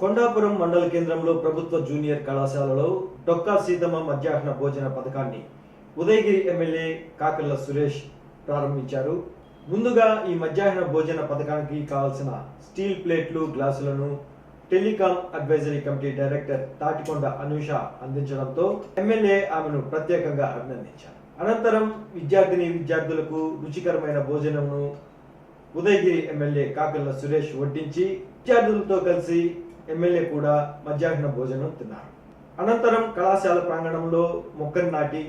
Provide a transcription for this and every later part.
కొండాపురం మండల కేంద్రంలో ప్రభుత్వ జూనియర్ కళాశాలలో డొక్కా సీతమ్మ మధ్యాహ్న భోజన పథకాన్ని ఉదయగిరి ఎమ్మెల్యే కాకర్ల సురేష్ ప్రారంభించారు. ముందుగా ఈ మధ్యాహ్న భోజన పథకానికి కావాల్సిన స్టీల్ ప్లేట్లు గ్లాసులను telecom advisory committee director Tatikonda Anusha అందించడంతో ఎమ్మెల్యే ఆమెను ప్రత్యేకంగా అభినందించారు. అనంతరం విద్యార్థిని విద్యార్థులకు రుచికరమైన భోజనమును ఉదయగిరి ఎమ్మెల్యే కాకర్ల సురేష్ వడ్డించి విద్యార్థులతో కలిసి ఎమ్మెల్యే కూడా మధ్యాహ్న భోజనం తిన్నారు. అనంతరం కళాశాల ప్రాంగణంలో మొక్కను నాటి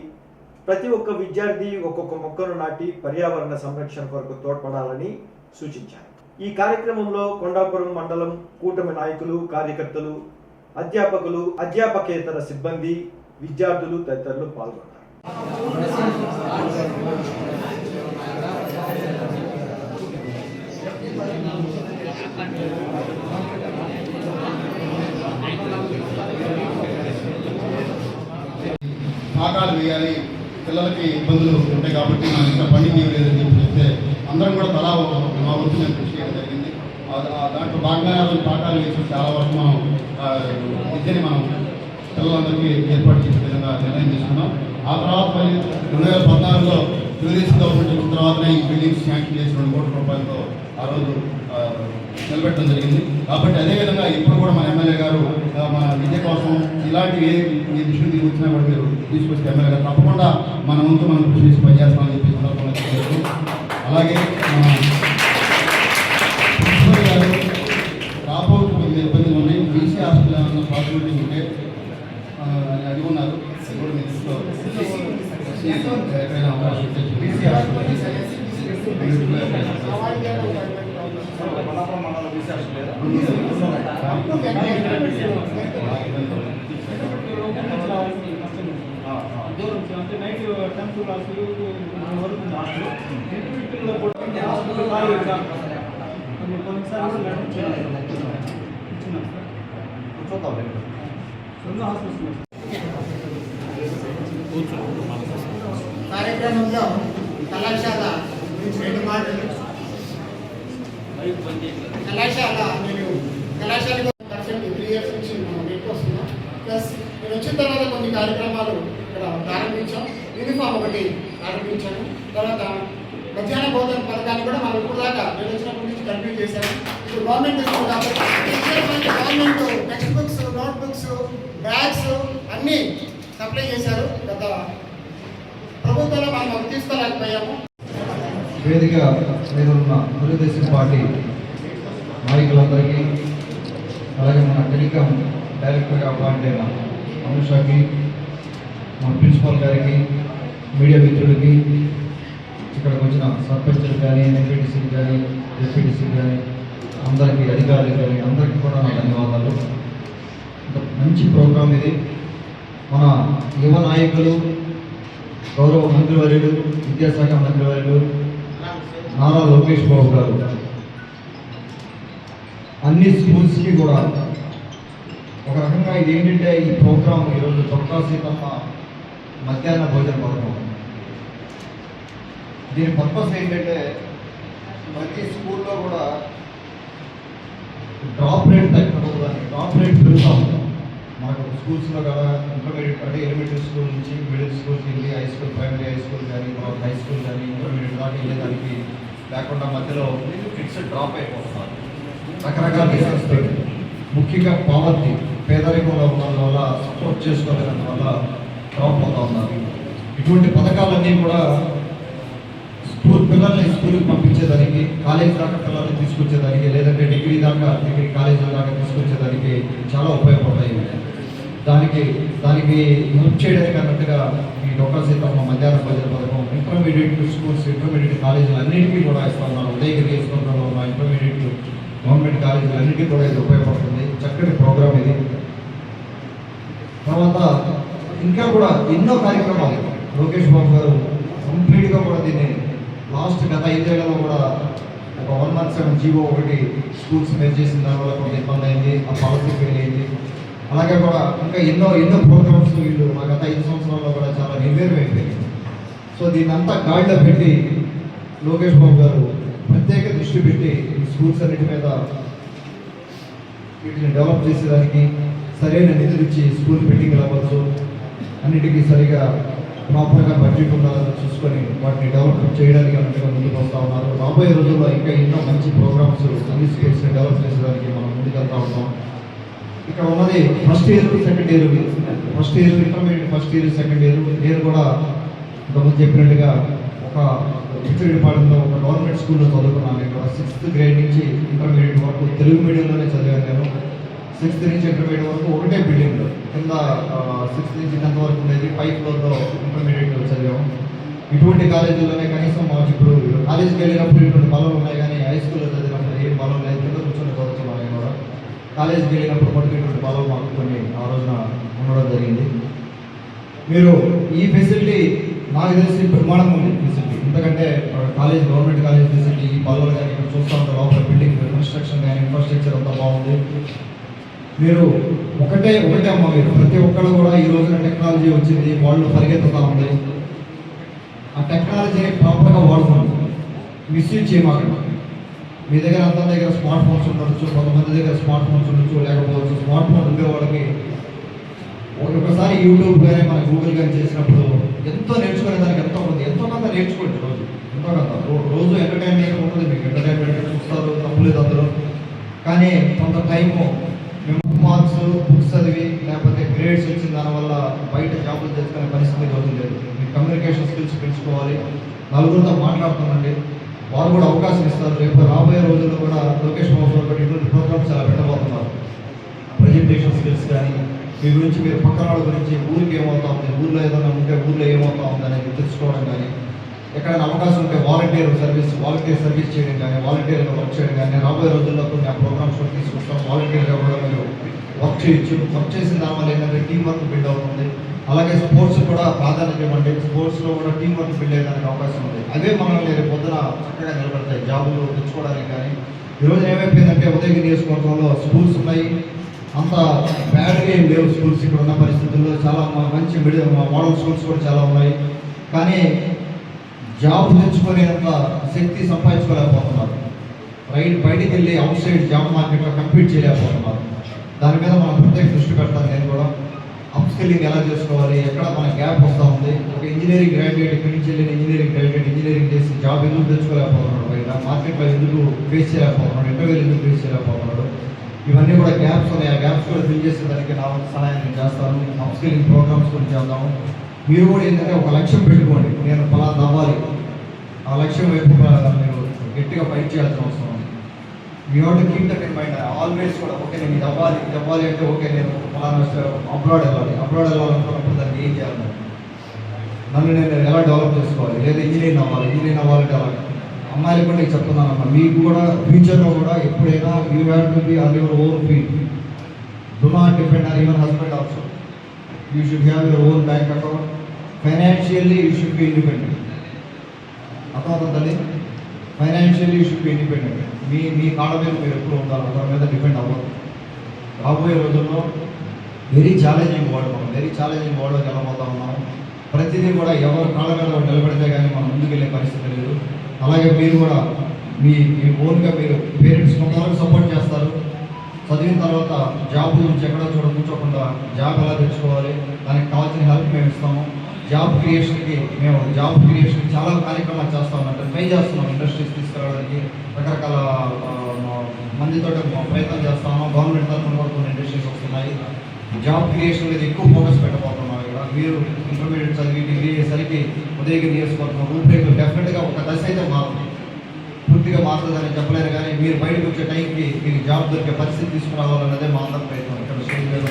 ప్రతి ఒక్క విద్యార్థి ఒక్కొక్క మొక్కను నాటి పర్యావరణ సంరక్షణ కొరకు తోడ్పడాలని సూచించారు. ఈ కార్యక్రమంలో కొండాపురం మండలం కూటమి నాయకులు కార్యకర్తలు అధ్యాపకులు అధ్యాపకేతర సిబ్బంది విద్యార్థులు తదితరులు పాల్గొన్నారు. పాఠాలు వేయాలి పిల్లలకి ఇబ్బందులు ఉంటాయి కాబట్టి నాకు ఇంకా పని తీయలేదని చెప్పి చెప్తే అందరం కూడా తలా మా వృత్తి నేను కృషి చేయడం జరిగింది. దాంట్లో భాగంగా పాఠాలు వేసి చాలా వరకు మనం విద్యని మనం పిల్లలందరికీ ఏర్పాటు చేసే విధంగా నిర్ణయం తీసుకున్నాం. ఆ తర్వాత మళ్ళీ రెండు వేల పద్నాలుగులో టూరిస్ట్ గవర్నమెంట్ తర్వాత ఈ బిల్డింగ్స్ శాంక్షన్ చేసి రెండు కోట్ల రూపాయలతో ఆ రోజు నిలబెట్టడం జరిగింది. కాబట్టి అదేవిధంగా ఇప్పుడు కూడా మన ఎమ్మెల్యే గారు మన విద్య కోసం ఇలాంటి ఏ ఏ విషయం మీరు వచ్చినా కూడా మీరు తీసుకొస్తే ఎమ్మెల్యే గారు తప్పకుండా మన ముందు మనం కృషి చేసి పనిచేస్తామని చెప్పి సందర్భంగా తెలియజేస్తూ అలాగే మన ప్రిన్సిపల్ గారు రాబోతు కొన్ని ఇబ్బందులు ఉన్నాయి బీసీ హాస్పిటల్ అన్న పాసిబిలిటీ ఉంటే ఆ, అది ఉన్నారు. కూడా మీ ఎక్కడైనా అవకాశం బీసీ హాస్పిటల్. రెండిట్లో ఎక్కడైనా దూరం అంటే నైట్ టెన్త్ క్లాస్ వరకు హాస్టల్ ఇంటర్మీడియట్లో కూడా హాస్పిటల్ ఖాళీ ఎగ్జామ్ కొన్నిసార్లు ఇచ్చినాం సార్ సొంత కార్యక్రమంలో కళాశాల గురించి రెండు మాటలు కళాశాల. నేను కళాశాల పర్సెంట్ త్రీ ఇయర్స్ నుంచి మనం ప్లస్ నేను వచ్చిన తర్వాత కొన్ని కార్యక్రమాలు ఇక్కడ ప్రారంభించాం. యూనిఫామ్ ఒకటి ప్రారంభించాను. తర్వాత మధ్యాహ్న భోజన పథకాన్ని కూడా మనం ఇప్పుడు దాకా నేను వచ్చినప్పటి నుంచి కంటిన్యూ చేశాను. ఇప్పుడు గవర్నమెంట్ కాబట్టి government text books note books bags అన్నీ సప్లై చేశారు. గత ప్రభుత్వంలో మనం అవి తీసుకోలేకపోయాము. వేదిక మీద ఉన్న తెలుగుదేశం పార్టీ నాయకులందరికీ అలాగే మన టెలికాం డైరెక్టర్గా అపాయింట్ అయిన షాకి మన ప్రిన్సిపాల్ గారికి మీడియా మిత్రులకి ఇక్కడికి వచ్చిన సర్పంచులు కానీ ఎంపీటీసీలు కానీ డిప్యూటీసీలు కానీ అందరికీ అధికారులు కానీ అందరికీ కూడా నా ధన్యవాదాలు. మంచి ప్రోగ్రాం ఇది. మన యువ నాయకులు గౌరవ మంత్రివర్యులు విద్యాశాఖ మంత్రివర్యులు నారా లోకేష్ బాబు గారు. అన్ని స్కూల్స్కి కూడా ఒక రకంగా ఇది ఏంటంటే ఈ ప్రోగ్రాం ఈరోజు చొక్కా సీతమ్మ మధ్యాహ్న భోజన పథకం. దీని పర్పస్ ఏంటంటే ప్రతి స్కూల్లో కూడా డ్రాప్ రేట్ తగ్గకూడదని డ్రాప్ రేట్ పెరుగుతూ ఉంటాం మనకు స్కూల్స్లో కదా ఇంటర్మీడియట్ అంటే ఎలిమెంటరీ స్కూల్ నుంచి మిడిల్ స్కూల్కి వెళ్ళి high school primary high school కానీ తర్వాత హై స్కూల్ కానీ ఇంటర్మీడియట్ దాకా వెళ్ళేదానికి లేకుండా మధ్యలో కిడ్స్ డ్రాప్ అయిపోతున్నారు. రకరకాల బిజినెస్ ముఖ్యంగా పావర్టీ పేదరికంలో ఉన్న వల్ల సపోర్ట్ చేసుకోలేని వల్ల డ్రాప్ అవుతూ ఉన్నారు. ఇటువంటి పథకాలన్నీ కూడా స్కూల్ పిల్లల్ని స్కూల్కి పంపించేదానికి కాలేజ్ దాకా పిల్లల్ని తీసుకొచ్చేదానికి లేదంటే డిగ్రీ దాకా డిగ్రీ కాలేజ్ దాకా తీసుకొచ్చేదానికి చాలా ఉపయోగపడతాయి. దానికి దానికి హెల్ప్ చేయడానికి అన్నట్టుగా లోకల్ సీతమ్మ మధ్యాహ్న భోజన పథకం ఇంటర్మీడియట్ స్కూల్స్ ఇంటర్మీడియట్ కాలేజీలు అన్నింటికీ కూడా ఇస్తా ఉన్నారు. ఉదయగిరి వేసుకుంటాలో ఉన్న ఇంటర్మీడియట్ గవర్నమెంట్ కాలేజీలు అన్నింటికీ కూడా ఇది ఉపయోగపడుతుంది. చక్కటి ప్రోగ్రామ్ ఇది. తర్వాత ఇంకా కూడా ఎన్నో కార్యక్రమాలు లోకేష్ బాబు గారు కంప్లీట్గా కూడా దీన్ని లాస్ట్ గత ఐదేళ్ళలో కూడా ఒక one month seven G O ఒకటి స్కూల్స్ మీద చేసిన దానివల్ల కొంత ఇబ్బంది అయింది ఆ పాలసీ ఫెయిల్ అయింది. అలాగే కూడా ఇంకా ఎన్నో ఎన్నో ప్రోగ్రామ్స్ వీళ్ళు మా గత ఐదు సంవత్సరాల్లో కూడా చాలా నిర్వీర్యం సో దీన్ని అంతా గాడిలో పెట్టి లోకేష్ బాబు గారు ప్రత్యేక దృష్టి పెట్టి ఈ స్కూల్స్ అన్నిటి మీద వీటిని డెవలప్ చేసేదానికి సరైన నిధులు ఇచ్చి స్కూల్ బిల్డింగ్లు అవ్వచ్చు అన్నిటికీ సరిగా ప్రాపర్గా బడ్జెట్ ఉండాలని చూసుకొని వాటిని డెవలప్ చేయడానికి అన్నట్టుగా ముందుకు వస్తూ ఉన్నారు. రాబోయే రోజుల్లో ఇంకా ఎన్నో మంచి ప్రోగ్రామ్స్ అన్ని స్కూల్స్ని డెవలప్ చేసేదానికి మనం ముందుకు వెళ్తూ ఉంటాం ఇక్కడ ఉన్నది first year second year first year intermediate first year second year నేను కూడా ఇంతకుముందు చెప్పినట్టుగా ఒక హెచ్చరిపాలెంలో ఒక గవర్నమెంట్ స్కూల్లో చదువుకున్నాను. ఇక్కడ సిక్స్త్ గ్రేడ్ నుంచి ఇంటర్మీడియట్ వరకు తెలుగు మీడియంలోనే చదివాను నేను. సిక్స్త్ నుంచి ఇంటర్మీడియట్ వరకు ఒకటే బిల్డింగ్ కింద సిక్స్త్ నుంచి టెన్త్ వరకు ఉండేది. పై ఫ్లోర్లో ఇంటర్మీడియట్ చదివాము. ఇటువంటి కాలేజీలోనే కనీసం మాకు ఇప్పుడు కాలేజీకి వెళ్ళినప్పుడు ఇటువంటి బలం ఉన్నాయి కానీ హై స్కూల్లో చదివినప్పుడు ఏం బలం లేదు కింద కూర్చొని చదువుతున్నాను నేను కూడా కాలేజీకి వెళ్ళినప్పుడు పట్టుకునేటువంటి బలం మాకు కొన్ని ఆ రోజున ఉండడం జరిగింది. మీరు ఈ ఫెసిలిటీ నాకు తెలిసి బ్రహ్మాండంగా ఉంది ఫెసిలిటీ ఎందుకంటే కాలేజ్ గవర్నమెంట్ కాలేజ్ ఫెసిలిటీ ఈ పల్లెలు కానీ ఇక్కడ చూస్తూ ఉంటారు లోపల బిల్డింగ్ కన్స్ట్రక్షన్ కానీ ఇన్ఫ్రాస్ట్రక్చర్ అంతా బాగుంది. మీరు ఒకటే ఒకటే అమ్మ మీరు. ప్రతి ఒక్కరు కూడా ఈ రోజున టెక్నాలజీ వచ్చింది వాళ్ళు పరిగెత్తుతా ఉంది. ఆ టెక్నాలజీని ప్రాపర్గా వాడుకోండి. మిస్యూజ్ చేయమాకండి. మీ దగ్గర అందరి దగ్గర స్మార్ట్ ఫోన్స్ ఉండొచ్చు కొంతమంది దగ్గర స్మార్ట్ ఫోన్స్ ఉండొచ్చు లేకపోవచ్చు స్మార్ట్ ఫోన్ ఉండే వాళ్ళకి ఒకసారి యూట్యూబ్ కానీ మన గూగుల్ కానీ చేసినప్పుడు ఎంతో నేర్చుకునే దానికి ఎంతో ఉంది ఎంతో కొంత నేర్చుకోవచ్చు రోజు. ఎంతో కొంత. రోజు ఎంటర్టైన్మెంట్ ఉంటుంది మీకు ఎంటర్టైన్మెంట్ చూస్తారు తప్పులేదు అందరూ కానీ కొంత టైము మేము మార్క్స్ బుక్స్ చదివి లేకపోతే గ్రేడ్స్ వచ్చిన దానివల్ల బయట జాబులు తెచ్చుకునే పరిస్థితి రోజు లేదు. మీ కమ్యూనికేషన్ స్కిల్స్ పెంచుకోవాలి. నలుగురితో మాట్లాడుతుందండి వారు కూడా అవకాశం ఇస్తారు. రేపు రాబోయే రోజుల్లో కూడా లోకేష్ బాబు గారు ఇటువంటి ప్రోగ్రామ్స్ అలా పెట్టబోతున్నారు. ప్రజెంటేషన్ స్కిల్స్ కానీ మీ గురించి మీరు పక్కన వాళ్ళ గురించి ఊరికి ఏమవుతా ఉంది ఊళ్ళో ఏదైనా ఉంటే ఊళ్ళో ఏమవుతా ఉంది అనేది తెలుసుకోవడం కానీ ఎక్కడైనా అవకాశం ఉంటే వాలంటీర్ సర్వీస్ వాలంటీర్ సర్వీస్ చేయడం కానీ వాలంటీర్గా వర్క్ చేయడం కానీ రాబోయే రోజుల్లో కొన్ని ఆ ప్రోగ్రామ్స్ కూడా తీసుకొస్తాం. వాలంటీర్గా కూడా మీరు వర్క్ చేయొచ్చు. వర్క్ చేసిన దానివల్ల ఏంటంటే టీం వర్క్ బిల్డ్ అవుతుంది. అలాగే స్పోర్ట్స్ కూడా ప్రాధాన్యత ఇవ్వండి. స్పోర్ట్స్లో కూడా టీం వర్క్ బిల్డ్ అయ్యడానికి అవకాశం ఉంది. అవే మనల్ని రేపు పొద్దున చక్కగా నిలబడతాయి. జాబులు తెచ్చుకోవడానికి కానీ. ఈరోజు ఏమైపోయిందంటే ఉదయం నియోజకవర్గంలో స్కూల్స్ ఉన్నాయి. అంత బ్యాడ్గా ఏం లేవు స్కూల్స్ ఇక్కడ ఉన్న పరిస్థితుల్లో. చాలా మంచి మిడిల్ మోడల్ స్కూల్స్ కూడా చాలా ఉన్నాయి. కానీ జాబ్ తెచ్చుకునేంత శక్తి సంపాదించుకోలేకపోతున్నారు. రైట్ బయటికి వెళ్ళి అవుట్ సైడ్ జాబ్ మార్కెట్లో కంపీట్ చేయలేకపోతున్నారు. దాని మీద మనం ప్రత్యేక దృష్టి పెడతాను నేను కూడా. అప్స్కిల్లింగ్ ఎలా చేసుకోవాలి ఎక్కడ మన గ్యాప్ వస్తూ ఉంది. ఒక ఇంజనీరింగ్ గ్రాడ్యుయేట్ ఇక్కడి నుంచి వెళ్ళిన ఇంజనీరింగ్ గ్రాడ్యుయేట్ ఇంజనీరింగ్ చేసి జాబ్ ఎందుకు తెచ్చుకోలేకపోతున్నాడు బయట? మార్కెట్లో ఎందుకు ఫేస్ చేయలేకపోతున్నాడు? ఇంటర్వ్యూలు ఎందుకు ఫేస్ చేయలేకపోతున్నాడు? ఇవన్నీ కూడా గ్యాప్స్ ఉన్నాయి. ఆ గ్యాప్స్ కూడా ఫిల్ చేసే దానికి నా సహాయం నేను చేస్తాను. అప్స్కిల్లింగ్ ప్రోగ్రామ్స్ గురించి చేద్దాము. మీరు కూడా ఏంటంటే ఒక లక్ష్యం పెట్టుకోండి. నేను పలా నవ్వాలి ఆ లక్ష్యం వైపు మీరు గట్టిగా ఫైట్ చేయాల్సిన అవసరం you have keep that in mind. Always కూడా ఓకే నేను ఇది అవ్వాలి ఇది అవ్వాలి అంటే ఓకే నేను ఫలానా అబ్రాడ్ వెళ్ళాలి. అబ్రాడ్ వెళ్ళాలనుకున్నప్పుడు దాన్ని ఏం చేయాలి నన్ను నేను ఎలా డెవలప్ చేసుకోవాలి? లేదా ఇంజనీర్ అవ్వాలి ఇంజనీర్ అవ్వాలంటే అలా అమ్మాయిలు కూడా నేను చెప్తున్నానమ్మా మీకు కూడా ఫ్యూచర్లో కూడా ఎప్పుడైనా you have to be on your own field do not depend on your husband also you should have your own bank account financially you should be independent అర్థమవుతుందండి ఫైనాన్షియల్లీ షుడ్ బి ఇండిపెండెంట్ మీ మీ కాళ్ళ మీద మీరు ఎప్పుడు ఉండాలి? ఒకరి మీద డిపెండ్ అవ్వదు. రాబోయే రోజుల్లో వెరీ ఛాలెంజింగ్ వరల్డ్ మనం వెరీ ఛాలెంజింగ్ వరల్డ్కి వెళ్ళబోతా ఉన్నాం. ప్రతిదీ కూడా ఎవరు కాళ్ళ మీద వాళ్ళు నిలబడితే కానీ మనం ముందుకెళ్ళే పరిస్థితి లేదు. అలాగే మీరు కూడా మీ మీ ఓన్గా మీరు పేరెంట్స్ కొంతవరకు సపోర్ట్ చేస్తారు. చదివిన తర్వాత జాబ్ గురించి ఎక్కడ చూడ కూర్చోకుండా జాబ్ ఎలా తెచ్చుకోవాలి? దానికి కావాల్సిన హెల్ప్ మేము ఇస్తాము. జాబ్ క్రియేషన్కి మేము జాబ్ క్రియేషన్కి చాలా కార్యక్రమాలు చేస్తాం. అంటే ట్రై చేస్తున్నాం ఇండస్ట్రీస్ తీసుకురావడానికి రకరకాల మందితో ప్రయత్నం చేస్తాము. గవర్నమెంట్ తరఫున కూడా కొన్ని ఇండస్ట్రీస్ వస్తున్నాయి. జాబ్ క్రియేషన్ మీద ఎక్కువ ఫోకస్ పెట్టబోతున్నాం ఇక్కడ మీరు ఇంటర్మీడియట్ చదివి డిగ్రీ అయ్యేసరికి ఉదయగిరి నియోజకవర్గం రూపురేఖలు డెఫినెట్గా ఒక దశ అయితే మారుతుంది పూర్తిగా మారుతుందని చెప్పలేరు కానీ మీరు బయటకు వచ్చే టైంకి మీకు జాబ్ దొరికే పరిస్థితి తీసుకురావాలన్నదే మా అందరి ప్రయత్నం. ఇక్కడ స్టేజ్ మీద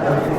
Gracias.